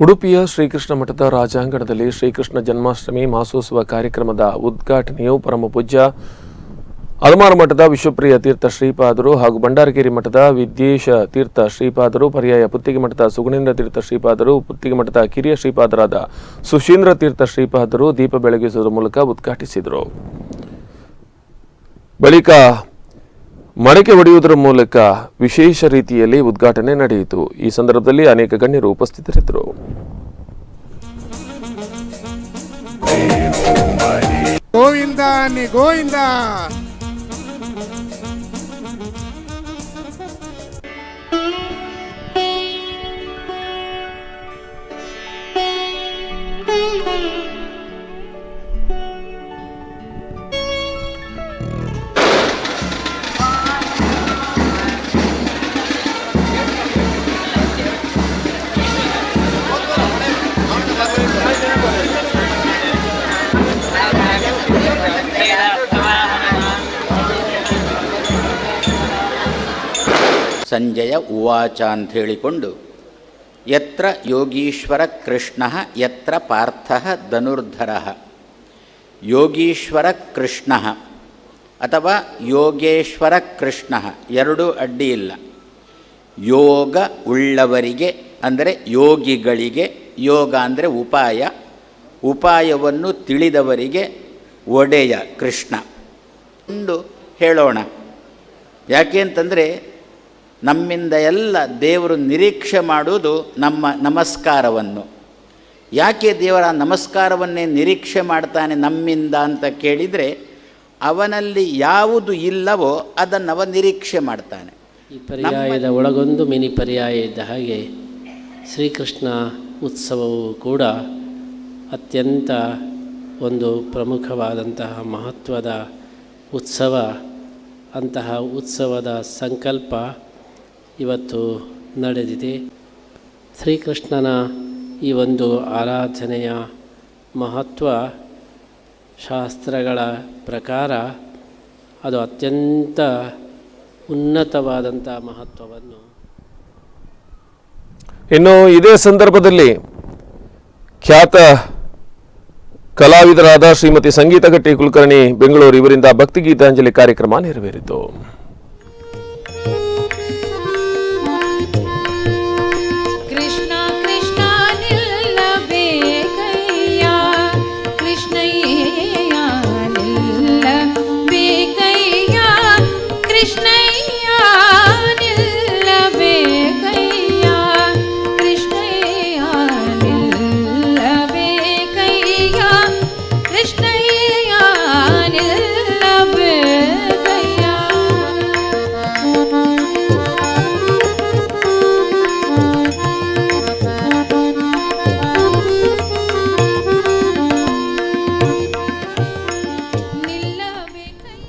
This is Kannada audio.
ಉಡುಪಿಯ ಶ್ರೀಕೃಷ್ಣ ಮಠದ ರಾಜಾಂಗಣದಲ್ಲಿ ಶ್ರೀಕೃಷ್ಣ ಜನ್ಮಾಷ್ಟಮಿ ಮಾಸೋತ್ಸವ ಕಾರ್ಯಕ್ರಮದ ಉದ್ಘಾಟನೆಯು ಪರಮಪೂಜ್ಯ ಅಲಮಾರು ಮಠದ ವಿಶ್ವಪ್ರಿಯ ತೀರ್ಥ ಶ್ರೀಪಾದರು ಹಾಗೂ ಭಂಡಾರಗಿರಿ ಮಠದ ವಿದ್ಯೇಶ ತೀರ್ಥ ಶ್ರೀಪಾದರು, ಪರ್ಯಾಯ ಪುತ್ತಿಗೆ ಮಠದ ಸುಗುಣೇಂದ್ರ ತೀರ್ಥ ಶ್ರೀಪಾದರು, ಪುತ್ತಿಗೆ ಮಠದ ಕಿರಿಯ ಶ್ರೀಪಾದರಾದ ಸುಶೀಂದ್ರ ತೀರ್ಥ ಶ್ರೀಪಾದರು ದೀಪ ಬೆಳಗಿಸುವುದರ ಮೂಲಕ ಉದ್ಘಾಟಿಸಿದರು. ಬಳಿಕ ಮಡಕೆ ಒಡೆಯುವುದರ ಮೂಲಕ ವಿಶೇಷ ರೀತಿಯಲ್ಲಿ ಉದ್ಘಾಟನೆ ನಡೆಯಿತು. ಈ ಸಂದರ್ಭದಲ್ಲಿ ಅನೇಕ ಗಣ್ಯರು ಉಪಸ್ಥಿತರಿದ್ದರು. ಗೋವಿಂದ ಗೋವಿಂದ. ಸಂಜಯ ಉವಾಚ ಅಂತ ಹೇಳಿಕೊಂಡು ಯತ್ರ ಯೋಗೀಶ್ವರ ಕೃಷ್ಣ, ಯತ್ರ ಪಾರ್ಥ ಧನುರ್ಧರ. ಯೋಗೀಶ್ವರ ಕೃಷ್ಣ ಅಥವಾ ಯೋಗೇಶ್ವರ ಕೃಷ್ಣ, ಎರಡೂ ಅಡ್ಡಿ ಇಲ್ಲ. ಯೋಗ ಉಳ್ಳವರಿಗೆ, ಅಂದರೆ ಯೋಗಿಗಳಿಗೆ, ಯೋಗ ಅಂದರೆ ಉಪಾಯ, ಉಪಾಯವನ್ನು ತಿಳಿದವರಿಗೆ ಒಡೆಯ ಕೃಷ್ಣ. ಎಂದು ಹೇಳೋಣ. ಯಾಕೆ ಅಂತಂದರೆ ನಮ್ಮಿಂದ ಎಲ್ಲ ದೇವರು ನಿರೀಕ್ಷೆ ಮಾಡುವುದು ನಮ್ಮ ನಮಸ್ಕಾರವನ್ನು. ಯಾಕೆ ದೇವರ ನಮಸ್ಕಾರವನ್ನೇ ನಿರೀಕ್ಷೆ ಮಾಡ್ತಾನೆ ನಮ್ಮಿಂದ ಅಂತ ಕೇಳಿದರೆ, ಅವನಲ್ಲಿ ಯಾವುದು ಇಲ್ಲವೋ ಅದನ್ನು ಅವ ನಿರೀಕ್ಷೆ ಮಾಡ್ತಾನೆ. ಈ ಪರ್ಯಾಯದ ಒಳಗೊಂದು ಮಿನಿ ಪರ್ಯಾಯ ಇದ್ದ ಹಾಗೆ ಶ್ರೀಕೃಷ್ಣ ಉತ್ಸವವು ಕೂಡ ಅತ್ಯಂತ ಒಂದು ಪ್ರಮುಖವಾದಂತಹ ಮಹತ್ವದ ಉತ್ಸವ. ಅಂತಹ ಉತ್ಸವದ ಸಂಕಲ್ಪ ಇವತ್ತು ನಡೆದಿದೆ. ಶ್ರೀಕೃಷ್ಣನ ಈ ಒಂದು ಆರಾಧನೆಯ ಮಹತ್ವ ಶಾಸ್ತ್ರಗಳ ಪ್ರಕಾರ ಅದು ಅತ್ಯಂತ ಉನ್ನತವಾದಂಥ ಮಹತ್ವವನ್ನು ಇನ್ನು ಇದೇ ಸಂದರ್ಭದಲ್ಲಿ ಖ್ಯಾತ ಕಲಾವಿದರಾದ ಶ್ರೀಮತಿ ಸಂಗೀತ ಗಟ್ಟಿ ಕುಲಕರ್ಣಿ ಬೆಂಗಳೂರು ಇವರಿಂದ ಭಕ್ತಿ ಗೀತಾಂಜಲಿ ಕಾರ್ಯಕ್ರಮ ನೆರವೇರಿತು.